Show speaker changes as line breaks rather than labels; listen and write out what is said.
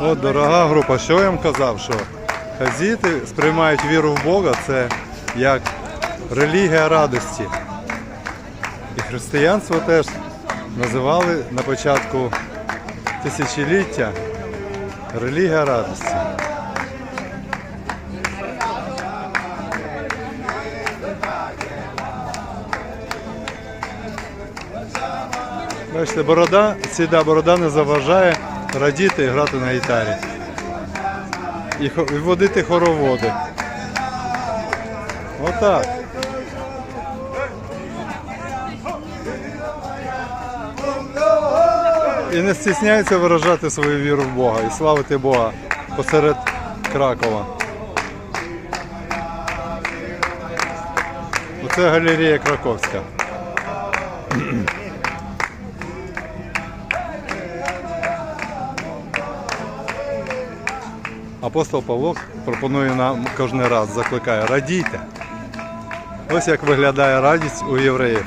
От дорога група, що я вам казав, що хазіти сприймають віру в Бога, це як релігія радості. І християнство теж називали на початку тисячоліття релігія радості. Бачите, борода, сіда борода не заважає радіти і грати на гітарі. І, водити хороводи. Отак. І не стісняються виражати свою віру в Бога і славити Бога посеред Кракова. Оце галерея Краковська. Апостол Павло пропонує нам кожен раз, закликає, радійте. Ось як виглядає радість у євреїв.